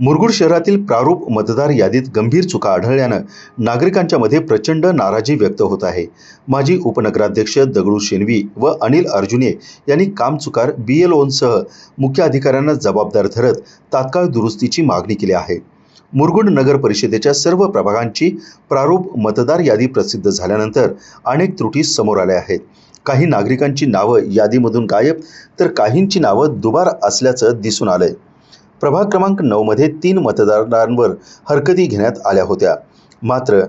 मुरगुड शहरातील प्रारूप मतदार यादीत गंभीर चुका आढळल्यानं नागरिकांच्या मध्ये प्रचंड नाराजी व्यक्त होत आहे. माजी उपनगराध्यक्ष दगडू शेनवी व अनिल अर्जुने यांनी कामचुकार बी एल ओनसह मुख्य अधिकाऱ्यांना जबाबदार धरत तात्काळ दुरुस्तीची मागणी केली आहे. मुरगुड नगर परिषदेच्या सर्व प्रभागांची प्रारूप मतदार यादी प्रसिद्ध झाल्यानंतर अनेक त्रुटी समोर आल्या आहेत. काही नागरिकांची नावं यादीमधून गायब तर काहींची नावं दुबार असल्याचं दिसून आलंय. प्रभाग क्रमांक नऊमध्ये तीन मतदारांवर हरकती घेण्यात आल्या होत्या. मात्र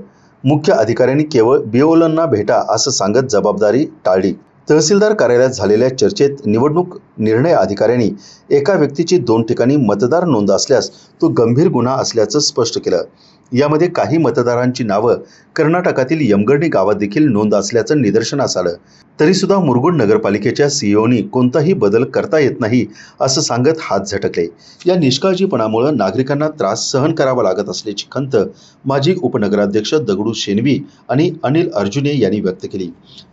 मुख्य अधिकाऱ्यांनी केवळ बिओलांना भेटा असं सांगत जबाबदारी टाळली. तहसीलदार कार्यालयात झालेल्या चर्चेत निवडणूक निर्णय अधिकाऱ्यांनी एका व्यक्तीची दोन ठिकाणी मतदार नोंद असल्यास तो गंभीर गुन्हा असल्याचं स्पष्ट केलं. यामध्ये काही मतदारांची नावं कर्नाटकातील यमगर्णी गावात देखील नोंद असल्याचं निदर्शनास आलं. तरीसुद्धा मुरगुड नगरपालिकेच्या सीईओनी कोणताही बदल करता येत नाही असं सांगत हात झटकले. या निष्काळजीपणामुळे नागरिकांना त्रास सहन करावा लागत असल्याची खंत माजी उपनगराध्यक्ष दगडू शेनवी आणि अनिल अर्जुने यांनी व्यक्त केली.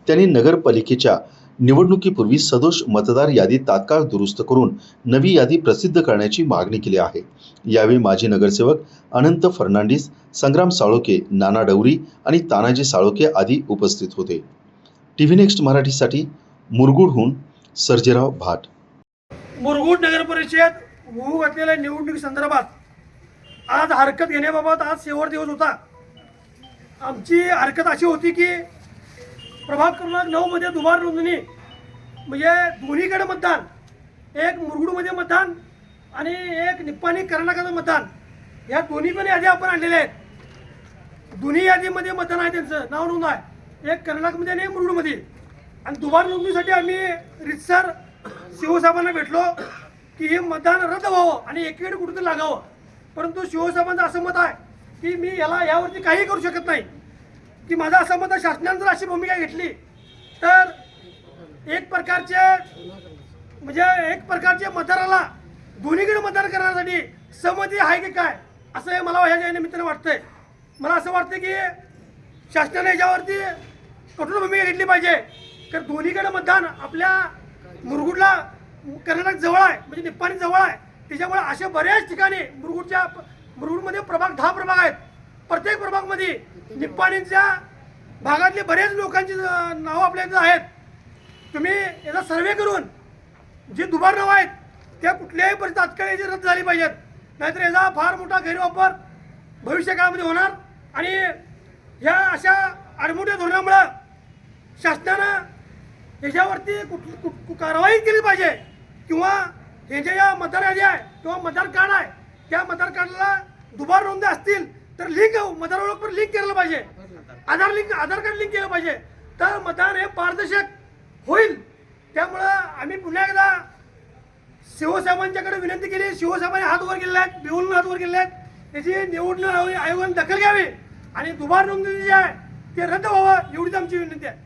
त्यांनी नगरपालिकेच्या निवडणुकीपूर्वी सदोष मतदार यादी तात्काळ दुरुस्त करून नवी यादी प्रसिद्ध करण्याची मागणी केली आहे. यावेळी माजी नगरसेवक अनंत फर्नांडिस संग्राम साळोके नाना डवरी आणि तानाजी साळोके आदी उपस्थित होते. टी व्ही नेक्स्ट मराठीसाठी मुरगुडहून सर्जेराव भाट. मुरगुड नगर परिषद होऊ घातलेल्या निवडणुकी संदर्भात आज हरकत घेण्याबाबत आज शेवट दिवस होता. आमची हरकत अशी होती की प्रभाग क्रमांक नऊमध्ये दुबार नोंदणी. म्हणजे दोन्हीकडे मतदान. एक मुरगुडमध्ये मतदान आणि एक निप्पाणी कर्नाटकाचं मतदान. या दोन्ही पण यादी आपण आणलेल्या आहेत. दोन्ही यादीमध्ये मतदान आहे त्यांचं. नाव नोंद आहे. एक कर्नाटकमध्ये आणि एक मुरगुडमध्ये. आणि दुबार नोंदणीसाठी आम्ही रितसर शिवसाहेबांना भेटलो की हे मतदान रद्द व्हावं आणि एकीकडे कुठेतरी लागावं. परंतु शिवसाहेबांचं असं मत आहे की मी याला यावरती काही करू शकत नाही. की माझं असं मत शासनानं जर अशी भूमिका घेतली तर एक प्रकारचे म्हणजे एक प्रकारचे मतदाराला दोन्हीकडे मतदान करण्यासाठी सहमती आहे की काय असं हे मला ह्या निमित्तानं वाटतंय. मला असं वाटतं की शासनाने याच्यावरती कठोर भूमिका घेतली पाहिजे. तर दोन्हीकडे मतदान आपल्या मुरगुडला कर्नाटक जवळ आहे म्हणजे निप्पाणी जवळ आहे. त्याच्यामुळे अशा बऱ्याच ठिकाणी मुरगुडच्या मुरगुडमध्ये प्रभाग दहा प्रभाग आहेत. प्रत्येक प्रभागमध्ये निप्पाणींच्या भागातले बरेच लोकांची नावं आपल्या इथं आहेत. तुम्ही याचा सर्वे करून जी दुबार नावं आहेत त्या कुठल्याही परिस्थितीत तात्काळ याची रद्द झाली पाहिजेत. नाहीतर याचा फार मोठा गैरवापर भविष्य काळामध्ये होणार. आणि ह्या अशा आडमोठ्या धोरणामुळं शासनानं याच्यावरती कुठ कुठ कारवाई केली पाहिजे. किंवा ह्याच्या ज्या मतदार यादी आहे किंवा मतदार कार्ड आहे त्या मतदार कार्डाला दुबार नोंदी असतील तर लिंक मतदार ओळखपत्र लिंक केलं पाहिजे. Aadhaar link Aadhaar card link केलं पाहिजे. तर मतदान हे पारदर्शक होईल. त्यामुळं आम्ही पुन्हा एकदा शिवसाहेबांच्याकडे विनंती केली. शिवसाहेबांनी हात वर केलेले आहेत बिहून हात वर केलेले आहेत. त्याची निवडणूक आयोगाने दखल घ्यावी. आणि दुबार नोंदणी जी आहे ते रद्द व्हावं एवढीच आमची विनंती आहे.